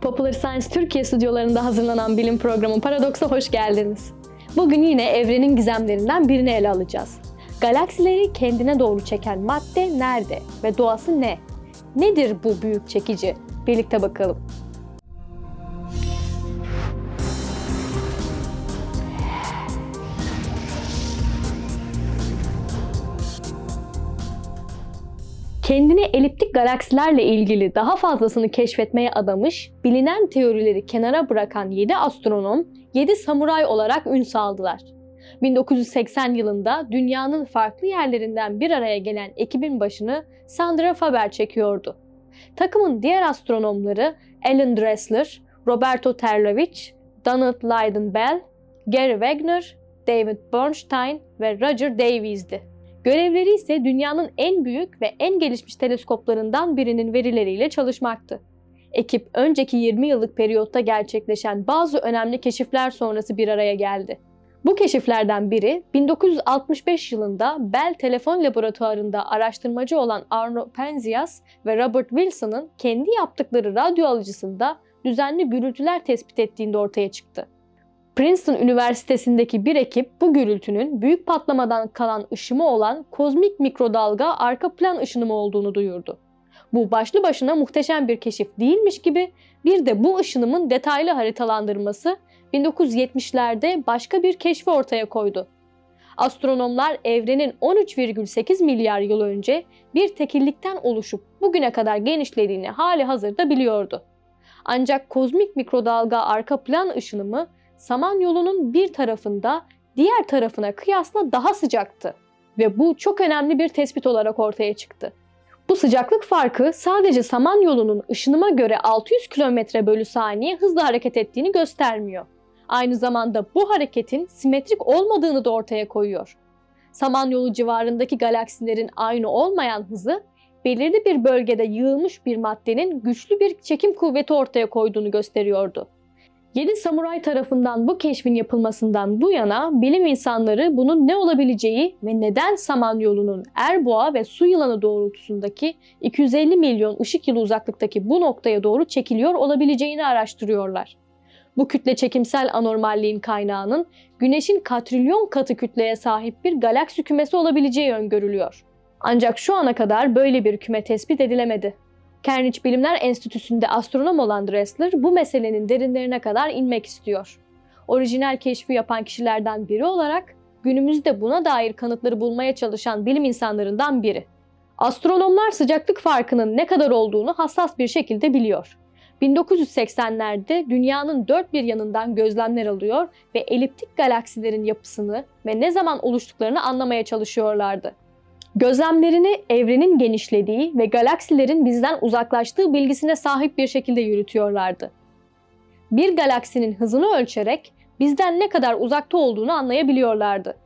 Popular Science Türkiye stüdyolarında hazırlanan bilim programı Paradoks'a hoş geldiniz. Bugün yine evrenin gizemlerinden birini ele alacağız. Galaksileri kendine doğru çeken madde nerede ve doğası ne? Nedir bu büyük çekici? Birlikte bakalım. Kendini eliptik galaksilerle ilgili daha fazlasını keşfetmeye adamış, bilinen teorileri kenara bırakan 7 astronom 7 samuray olarak ün saldılar. 1980 yılında dünyanın farklı yerlerinden bir araya gelen ekibin başını Sandra Faber çekiyordu. Takımın diğer astronomları Alan Dressler, Roberto Terlovich, Donald Lyden Bell, Gary Wagner, David Bernstein ve Roger Davies'di. Görevleri ise dünyanın en büyük ve en gelişmiş teleskoplarından birinin verileriyle çalışmaktı. Ekip önceki 20 yıllık periyotta gerçekleşen bazı önemli keşifler sonrası bir araya geldi. Bu keşiflerden biri 1965 yılında Bell Telefon Laboratuvarı'nda araştırmacı olan Arno Penzias ve Robert Wilson'ın kendi yaptıkları radyo alıcısında düzenli gürültüler tespit ettiğinde ortaya çıktı. Princeton Üniversitesi'ndeki bir ekip bu gürültünün büyük patlamadan kalan ışımı olan kozmik mikrodalga arka plan ışınımı olduğunu duyurdu. Bu başlı başına muhteşem bir keşif değilmiş gibi bir de bu ışınımın detaylı haritalandırması 1970'lerde başka bir keşfi ortaya koydu. Astronomlar evrenin 13,8 milyar yıl önce bir tekillikten oluşup bugüne kadar genişlediğini hali hazırda biliyordu. Ancak kozmik mikrodalga arka plan ışınımı Samanyolu'nun bir tarafında diğer tarafına kıyasla daha sıcaktı ve bu çok önemli bir tespit olarak ortaya çıktı. Bu sıcaklık farkı sadece Samanyolu'nun ışınıma göre 600 km bölü saniye hızla hareket ettiğini göstermiyor. Aynı zamanda bu hareketin simetrik olmadığını da ortaya koyuyor. Samanyolu civarındaki galaksilerin aynı olmayan hızı belirli bir bölgede yığılmış bir maddenin güçlü bir çekim kuvveti ortaya koyduğunu gösteriyordu. 7 samuray tarafından bu keşfin yapılmasından bu yana bilim insanları bunun ne olabileceği ve neden Samanyolu'nun Erboğa ve su yılanı doğrultusundaki 250 milyon ışık yılı uzaklıktaki bu noktaya doğru çekiliyor olabileceğini araştırıyorlar. Bu kütle çekimsel anormalliğin kaynağının Güneş'in katrilyon katı kütleye sahip bir galaksi kümesi olabileceği öngörülüyor. Ancak şu ana kadar böyle bir küme tespit edilemedi. Kernich Bilimler Enstitüsü'nde astronom olan Dressler bu meselenin derinlerine kadar inmek istiyor. Orijinal keşfi yapan kişilerden biri olarak günümüzde buna dair kanıtları bulmaya çalışan bilim insanlarından biri. Astronomlar sıcaklık farkının ne kadar olduğunu hassas bir şekilde biliyor. 1980'lerde dünyanın dört bir yanından gözlemler alıyor ve eliptik galaksilerin yapısını ve ne zaman oluştuklarını anlamaya çalışıyorlardı. Gözlemlerini evrenin genişlediği ve galaksilerin bizden uzaklaştığı bilgisine sahip bir şekilde yürütüyorlardı. Bir galaksinin hızını ölçerek bizden ne kadar uzakta olduğunu anlayabiliyorlardı.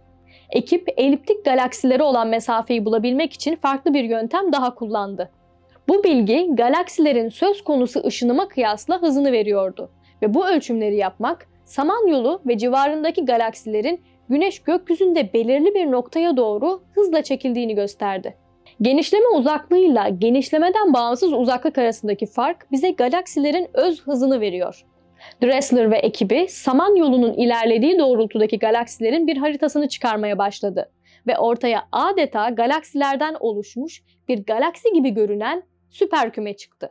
Ekip eliptik galaksilere olan mesafeyi bulabilmek için farklı bir yöntem daha kullandı. Bu bilgi galaksilerin söz konusu ışınıma kıyasla hızını veriyordu ve bu ölçümleri yapmak Samanyolu ve civarındaki galaksilerin Güneş gökyüzünde belirli bir noktaya doğru hızla çekildiğini gösterdi. Genişleme uzaklığıyla genişlemeden bağımsız uzaklık arasındaki fark bize galaksilerin öz hızını veriyor. Dressler ve ekibi Samanyolu'nun ilerlediği doğrultudaki galaksilerin bir haritasını çıkarmaya başladı ve ortaya adeta galaksilerden oluşmuş bir galaksi gibi görünen süper küme çıktı.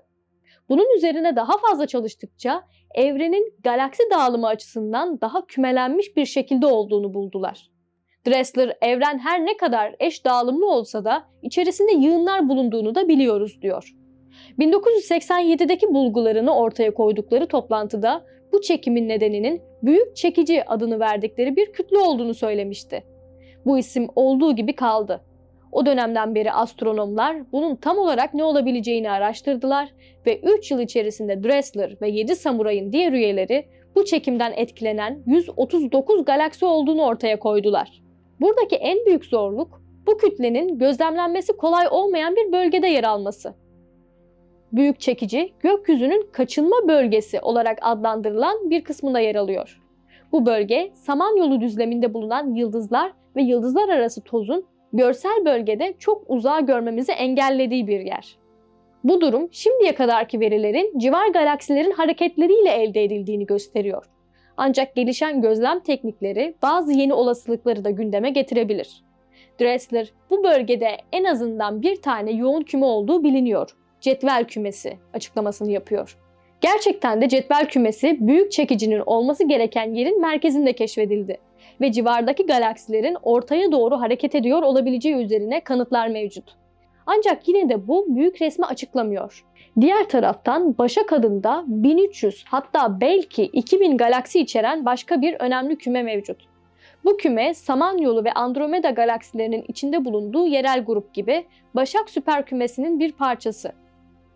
Bunun üzerine daha fazla çalıştıkça evrenin galaksi dağılımı açısından daha kümelenmiş bir şekilde olduğunu buldular. Dressler evren her ne kadar eş dağılımlı olsa da içerisinde yığınlar bulunduğunu da biliyoruz diyor. 1987'deki bulgularını ortaya koydukları toplantıda bu çekimin nedeninin büyük çekici adını verdikleri bir kütle olduğunu söylemişti. Bu isim olduğu gibi kaldı. O dönemden beri astronomlar bunun tam olarak ne olabileceğini araştırdılar ve 3 yıl içerisinde Dressler ve 7 samurayın diğer üyeleri bu çekimden etkilenen 139 galaksi olduğunu ortaya koydular. Buradaki en büyük zorluk bu kütlenin gözlemlenmesi kolay olmayan bir bölgede yer alması. Büyük çekici gökyüzünün kaçınma bölgesi olarak adlandırılan bir kısmında yer alıyor. Bu bölge Samanyolu düzleminde bulunan yıldızlar ve yıldızlar arası tozun görsel bölgede çok uzağa görmemizi engellediği bir yer. Bu durum şimdiye kadarki verilerin civar galaksilerin hareketleriyle elde edildiğini gösteriyor. Ancak gelişen gözlem teknikleri bazı yeni olasılıkları da gündeme getirebilir. Dressler bu bölgede en azından bir tane yoğun küme olduğu biliniyor. Cetvel kümesi açıklamasını yapıyor. Gerçekten de cetvel kümesi büyük çekicinin olması gereken yerin merkezinde keşfedildi ve civardaki galaksilerin ortaya doğru hareket ediyor olabileceği üzerine kanıtlar mevcut. Ancak yine de bu büyük resmi açıklamıyor. Diğer taraftan Başak adında 1300 hatta belki 2000 galaksi içeren başka bir önemli küme mevcut. Bu küme Samanyolu ve Andromeda galaksilerinin içinde bulunduğu yerel grup gibi Başak süper kümesinin bir parçası.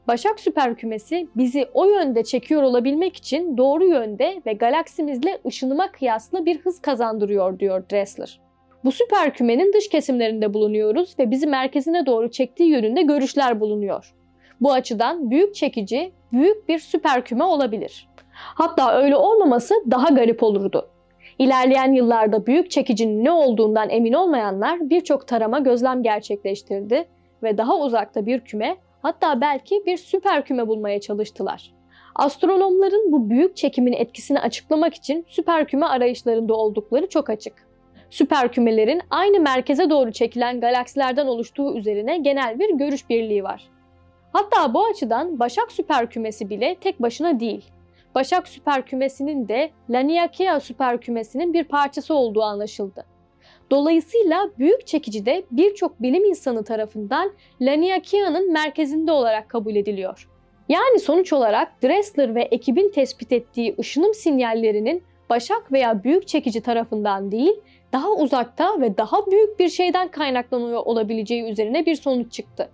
Başak süper kümesi bizi o yönde çekiyor olabilmek için doğru yönde ve galaksimizle ışınıma kıyasla bir hız kazandırıyor diyor Dressler. Bu süper kümenin dış kesimlerinde bulunuyoruz ve bizi merkezine doğru çektiği yönünde görüşler bulunuyor. Bu açıdan büyük çekici büyük bir süper küme olabilir. Hatta öyle olmaması daha garip olurdu. İlerleyen yıllarda büyük çekicinin ne olduğundan emin olmayanlar birçok tarama gözlem gerçekleştirdi ve daha uzakta bir küme hatta belki bir süper küme bulmaya çalıştılar. Astronomların bu büyük çekimin etkisini açıklamak için süper küme arayışlarında oldukları çok açık. Süper kümelerin aynı merkeze doğru çekilen galaksilerden oluştuğu üzerine genel bir görüş birliği var. Hatta bu açıdan Başak süper kümesi bile tek başına değil. Başak süper kümesinin de Laniakea süper kümesinin bir parçası olduğu anlaşıldı. Dolayısıyla büyük çekici de birçok bilim insanı tarafından Laniakea'nın merkezinde olarak kabul ediliyor. Yani sonuç olarak Dressler ve ekibin tespit ettiği ışınım sinyallerinin Başak veya büyük çekici tarafından değil, daha uzakta ve daha büyük bir şeyden kaynaklanıyor olabileceği üzerine bir sonuç çıktı.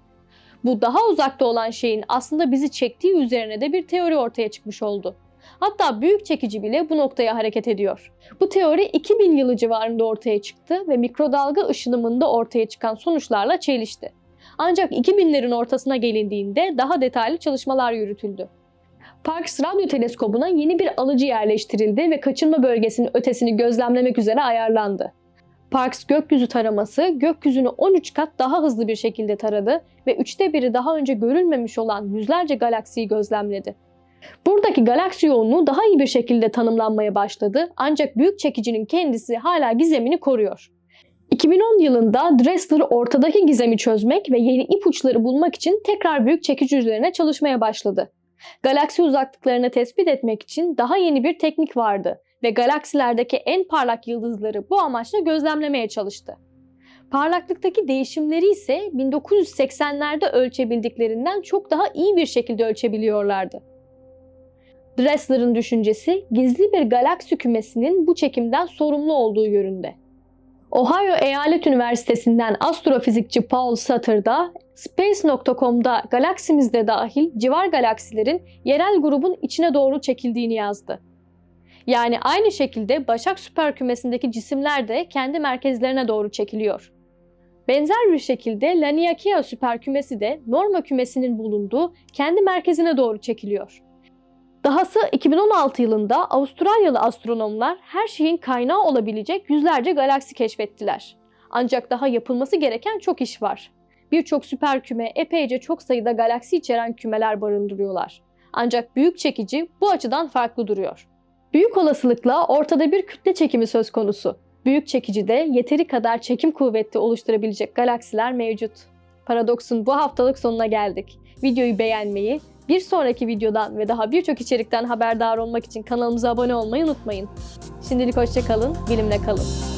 Bu daha uzakta olan şeyin aslında bizi çektiği üzerine de bir teori ortaya çıkmış oldu. Hatta büyük çekici bile bu noktaya hareket ediyor. Bu teori 2000 yılı civarında ortaya çıktı ve mikrodalga ışınımında ortaya çıkan sonuçlarla çelişti. Ancak 2000'lerin ortasına gelindiğinde daha detaylı çalışmalar yürütüldü. Parkes Radyo Teleskobu'na yeni bir alıcı yerleştirildi ve kaçınma bölgesinin ötesini gözlemlemek üzere ayarlandı. Parkes gökyüzü taraması gökyüzünü 13 kat daha hızlı bir şekilde taradı ve üçte biri daha önce görülmemiş olan yüzlerce galaksiyi gözlemledi. Buradaki galaksi yoğunluğu daha iyi bir şekilde tanımlanmaya başladı ancak büyük çekicinin kendisi hala gizemini koruyor. 2010 yılında Dressler ortadaki gizemi çözmek ve yeni ipuçları bulmak için tekrar büyük çekici üzerine çalışmaya başladı. Galaksi uzaklıklarını tespit etmek için daha yeni bir teknik vardı ve galaksilerdeki en parlak yıldızları bu amaçla gözlemlemeye çalıştı. Parlaklıktaki değişimleri ise 1980'lerde ölçebildiklerinden çok daha iyi bir şekilde ölçebiliyorlardı. Dressler'ın düşüncesi gizli bir galaksi kümesinin bu çekimden sorumlu olduğu yönünde. Ohio Eyalet Üniversitesi'nden astrofizikçi Paul Sutter da Space.com'da galaksimizde dahil civar galaksilerin yerel grubun içine doğru çekildiğini yazdı. Yani aynı şekilde Başak süper kümesindeki cisimler de kendi merkezlerine doğru çekiliyor. Benzer bir şekilde Laniakea süper kümesi de Norma kümesinin bulunduğu kendi merkezine doğru çekiliyor. Dahası 2016 yılında Avustralyalı astronomlar her şeyin kaynağı olabilecek yüzlerce galaksi keşfettiler. Ancak daha yapılması gereken çok iş var. Birçok süper küme epeyce çok sayıda galaksi içeren kümeler barındırıyorlar. Ancak büyük çekici bu açıdan farklı duruyor. Büyük olasılıkla ortada bir kütle çekimi söz konusu. Büyük çekicide yeteri kadar çekim kuvveti oluşturabilecek galaksiler mevcut. Paradoksun bu haftalık sonuna geldik. Videoyu beğenmeyi, bir sonraki videodan ve daha birçok içerikten haberdar olmak için kanalımıza abone olmayı unutmayın. Şimdilik hoşçakalın, bilimle kalın.